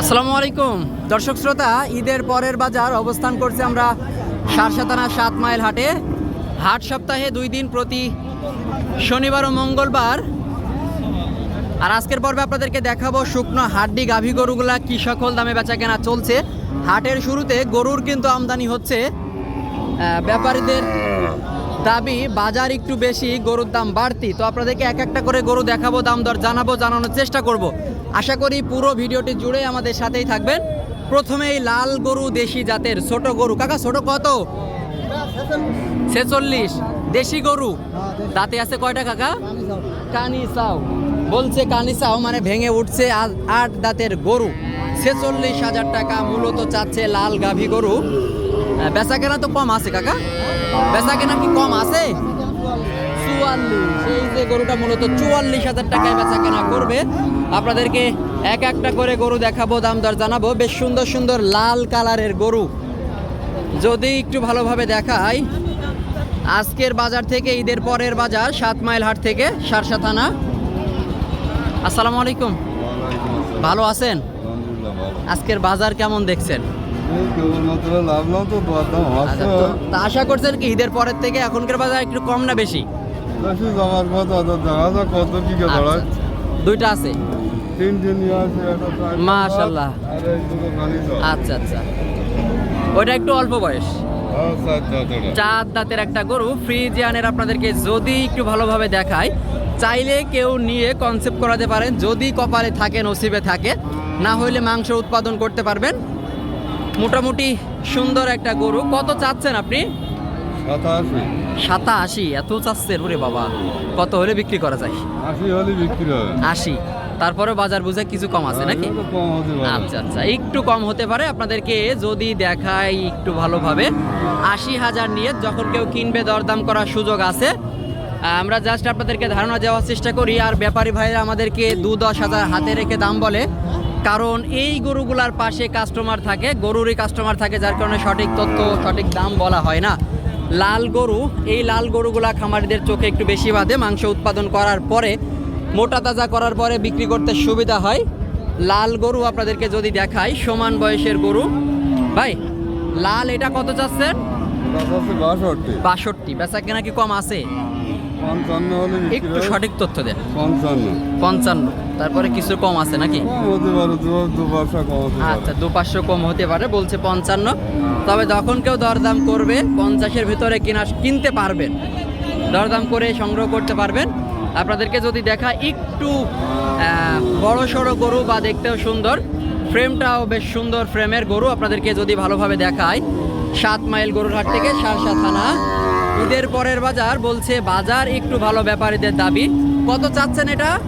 আসসালামু আলাইকুম। দর্শক শ্রোতা, ঈদের পরের বাজার অবস্থান করছে আমরা সারসাতানা সাত মাইল হাটে। হাট সপ্তাহে দুই দিন প্রতি শনিবার ও মঙ্গলবার। আর আজকের পর্বে আপনাদেরকে দেখাবো শুকনো হাড্ডি গাভী গরুগুলা কি সকল দামে বেচা কেনা চলছে। হাটের শুরুতে গরুর কিন্তু আমদানি হচ্ছে। ব্যাপারীদের দাবি, বাজার একটু বেশি, গরুর দাম বাড়তি। তো আপনাদেরকে এক একটা করে গরু দেখাবো, দাম দর জানাব, জানানোর চেষ্টা করব। আশা করি পুরো ভিডিওটি জুড়ে আমাদের সাথেই থাকবেন। প্রথমেই লাল গরু দেশি জাতের, ছোট গরু। কাকা, ছোট কত? ছেচল্লিশ। দেশি গরু? দাঁতে আছে কয়টা কাকা? কানি চাও বলছে কানি চাও মানে ভেঙে উঠছে আট দাঁতের গরু। ছেচল্লিশ হাজার টাকা মূলত চাচ্ছে লাল গাভী গরু। বেচা কেনা তো কম আছে কাকা? বেচা কেনা কি কম আছে? চুয়াল্লিশ। এই যে গরুটা মূলত চুয়াল্লিশ হাজার টাকায় বেচা কেনা করবে। আপনাদেরকে এক একটা করে গরু দেখাবো দাম দর জানাব। বেশ সুন্দর সুন্দর লাল কালারের গরু। যদি একটু ভালোভাবে দেখাই আজকের বাজার থেকে ঈদের পরের বাজার সাত মাইল হাট থেকে সারসা থানা। আসসালামু আলাইকুম। ভালো আছেন? আজকের বাজার কেমন দেখছেন? আচ্ছা, তা আশা করছেন কি ঈদের পরের থেকে এখনকার বাজার একটু কম না বেশি? আচ্ছা, দুইটা আছে? মাশাআল্লাহ। আচ্ছা আচ্ছা। ওইটা একটু অল্প বয়স। চার দাঁতের একটা গরু ফ্রিজিয়ানের আপনাদেরকে যদি একটু ভালোভাবে দেখায় চাইলে কেউ নিয়ে কনসেপ্ট করাতে পারেন যদি কপালে থাকে নসিবে থাকে না হইলে মাংস উৎপাদন করতে পারবেন। মোটামুটি সুন্দর একটা গরু। কত চাচ্ছেন আপনি? সাতা আশি এত চাচ্ছেন ওরে বাবা। কত হলে বিক্রি করা যায়? আশি তারপরে বাজার বুঝে কিছু কম আছে নাকি? আচ্ছা আচ্ছা একটু কম হতে পারে। আপনাদেরকে যদি দেখাই একটু ভালোভাবে। আশি হাজার নিয়ে যখন কেউ কিনবে দরদাম করার সুযোগ আছে। আমরা জাস্ট আপনাদেরকে ধারণা দেওয়ার চেষ্টা করি। আর ব্যাপারী ভাইরা আমাদেরকে দু দশ হাজার হাতে রেখে দাম বলে। কারণ এই গরুগুলার পাশে কাস্টমার থাকে গরুরই কাস্টমার থাকে যার কারণে সঠিক তথ্য সঠিক দাম বলা হয় না। লাল গরু এই লাল গরুগুলা খামারিদের চোখে একটু বেশি বাঁধে মাংস উৎপাদন করার পরে মোটা তাজা করার পরে বিক্রি করতে সুবিধা হয়। লাল গরু আপনাদেরকে যদি দেখাই সমান বয়সের গরু। ভাই লাল এটা কত চাচ্ছেন? বাষট্টি। বেচা কেনা কি কম আছে? পঞ্চান্ন হলে একটু সঠিক তথ্য দেন। পঞ্চান্ন। পঞ্চান্ন। তারপরে কিছু কম আছে নাকি? হতে পারে দু দু কম আচ্ছা দু পাঁচশো কম হতে পারে বলছে পঞ্চান্ন। তবে যখন কেউ দরদাম করবে পঞ্চাশের ভিতরে কিনা কিনতে পারবেন। দরদাম করে সংগ্রহ করতে পারবেন। আপনাদেরকে যদি দেখা একটু বড় সড়ো গরু বা দেখতেও সুন্দর ফ্রেমটাও বেশ সুন্দর ফ্রেমের গরু আপনাদেরকে যদি ভালোভাবে দেখায় সাত মাইল গরুর হাট থেকে সারসা থানা ঈদের পরের বাজার বলছে বাজার একটু ভালো ব্যাপারীদের দাবি। কত চাচ্ছেন এটা?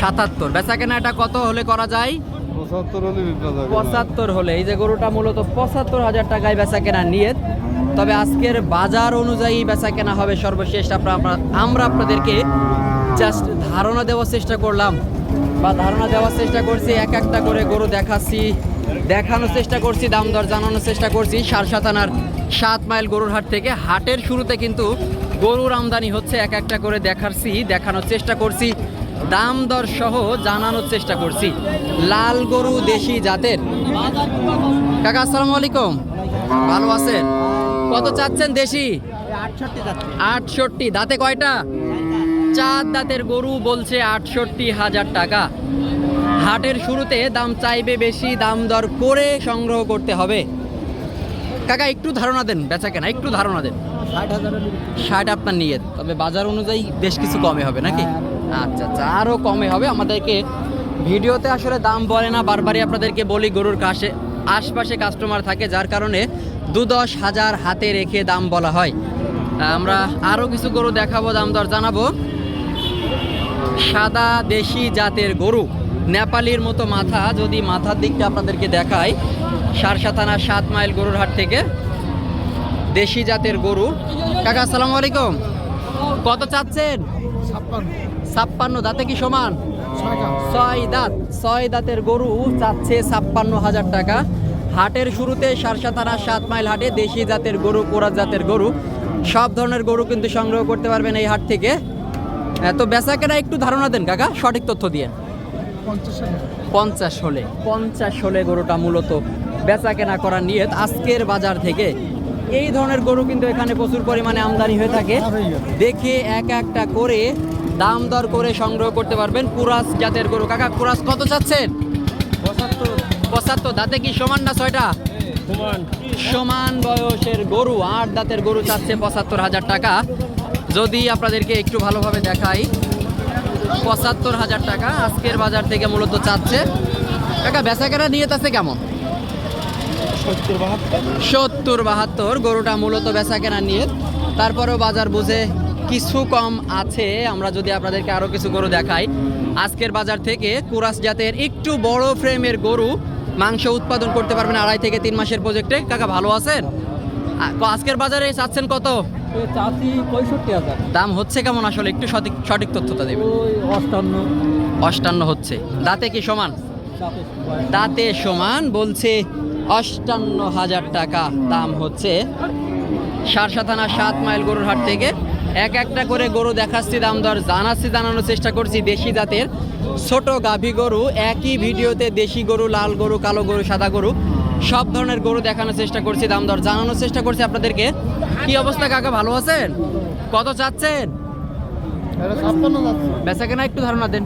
সাতাত্তর। বেচা কেনা এটা কত হলে করা যায়? পঁচাত্তর হলে। এই যে গরুটা মূলত পঁচাত্তর হাজার টাকায় বেচা কেনা নিয়ে তবে আজকের বাজার অনুযায়ী বেচা কেনা হবে সর্বশেষ। আমরা- আপনাদেরকে জাস্ট ধারণা দেওয়ার চেষ্টা করলাম। বা ধারণা দেওয়ার চেষ্টা করছি, এক একটা করে গরু দেখাচ্ছি। দেখানোর চেষ্টা করছি, দাম দর জানানোর চেষ্টা করছি। সারসাতানার সাত মাইল গরুর হাট থেকে হাটের শুরুতে কিন্তু গরুর আমদানি হচ্ছে এক একটা করে দেখাচ্ছি দেখানোর চেষ্টা করছি, দাম দর সহ জানানোর চেষ্টা করছি। লাল গরু দেশি জাতের। কাকা, আসসালামু আলাইকুম। ভালো আছেন? কত চাচ্ছেন দেশি? আটষট্টি দাঁতে কয়টা? চার দাঁতের গরু বলছে আটষট্টি হাজার টাকা। হাটের শুরুতে দাম চাইবে বেশি, দাম দর করে সংগ্রহ করতে হবে। কাকা একটু ধারণা দেন বেচা কেনা একটু ধারণা দেন। ষাট হাজার ষাট আপনার নিয়ে তবে বাজার অনুযায়ী বেশ কিছু কমে হবে নাকি? আচ্ছা আচ্ছা আরও কমে হবে। আমাদেরকে ভিডিওতে আসলে দাম বলে না বারবারই আপনাদেরকে বলি গরুর কাছে আশপাশে কাস্টমার থাকে যার কারণে দু দশ হাজার হাতে রেখে দাম বলা হয়। আমরা আরও কিছু গরু দেখাবো দাম দর জানাব। সাদা দেশি জাতের গরু নেপালির মতো মাথা যদি মাথার দিকটা আপনাদেরকে দেখাই সারসা থানার সাত মাইল গরুর হাট থেকে দেশি জাতের গরু। কাকা, আসসালামু আলাইকুম। কত চাচ্ছেন? ছাপ্পান্ন। দাঁতে কি সমান? ছয় দাঁত। ছয় দাঁতের গরু চাচ্ছে ছাপ্পান্ন হাজার টাকা। হাটের শুরুতে সারসা থানার সাত মাইল হাটে দেশি জাতের গরু কোরাত জাতের গরু। সব ধরনের গরু কিন্তু সংগ্রহ করতে পারবেন এই হাট থেকে। এত বেচা কেনা একটু ধারণা দেন কাকা, সঠিক তথ্য দিয়ে। পঞ্চাশ হলে। পঞ্চাশ হলে গরুটা মূলত বেচা কেনা করার নিয়ত আজকের বাজার থেকে। এই ধরনের গরু কিন্তু এখানে প্রচুর পরিমাণে আমদানি হয়ে থাকে। দেখে এক একটা করে দাম দর করে সংগ্রহ করতে পারবেন কুরাস জাতের গরু। কাকা কুরাস কত চাচ্ছেন? পঁচাত্তর। দাঁতে কি সমান না ছয়টা? সমান। বয়সের গরু আট দাঁতের গরু চাচ্ছে পঁচাত্তর হাজার টাকা। যদি আপনাদেরকে একটু ভালোভাবে দেখাই পঁচাত্তর হাজার টাকা আজকের বাজার থেকে মূলত চাচ্ছে। কাকা বেচাকেনা নিয়ে আছে কেমন? সত্তর বাহাত্তর গরুটা মূলত বেচা কেনা নিয়ে। তারপরেও বাজার বুঝে কিছু কম আছে। আমরা যদি আপনাদেরকে আরও কিছু গরু দেখাই। আজকের বাজার থেকে কুরাস জাতের একটু বড় ফ্রেমের গরু মাংস উৎপাদন করতে পারবেন আড়াই থেকে তিন মাসের প্রজেক্টে। কাকা ভালো আছেন? আজকের বাজারে চাচ্ছেন কত? দাম হচ্ছে কেমন আসলে? একটু সঠিক সঠিক তথ্যটা দেবেন। অষ্টান্ন। অষ্টান্ন হচ্ছে। দাঁতে কি সমান? দাঁতে সমান বলছে অষ্টান্ন হাজার টাকা দাম হচ্ছে সারসা থানা সাত মাইল গরুর হাট থেকে। এক একটা করে গরু দেখাচ্ছি, দাম দর জানাচ্ছি, জানানোর চেষ্টা করছি দেশি জাতের। ছোট গাভী গরু, একই ভিডিওতে দেশি গরু, লাল গরু, কালো গরু, সাদা গরু, সব ধরনের গরু দেখানোর চেষ্টা করছি, দাম দর জানানোর চেষ্টা করছি আপনাদেরকে। কি অবস্থা, কাকা, ভালো আছেন? কত চাচ্ছেন? বেচা কেনা একটু ধারণা দেন।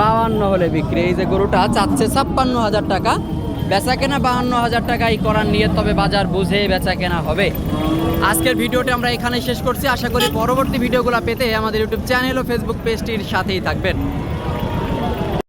বাহান্ন হলে বিক্রি। এই যে গরুটা চাচ্ছে ছাপ্পান্ন হাজার টাকা। বেচা কেনা বাহান্ন হাজার টাকাই করার নিয়ে তবে বাজার বুঝে বেচা কেনা হবে। আজকের ভিডিওটি আমরা এখানে শেষ করছি। আশা করি পরবর্তী ভিডিওগুলো পেতে আমাদের ইউটিউব চ্যানেল ও ফেসবুক পেজটির সাথেই থাকবেন।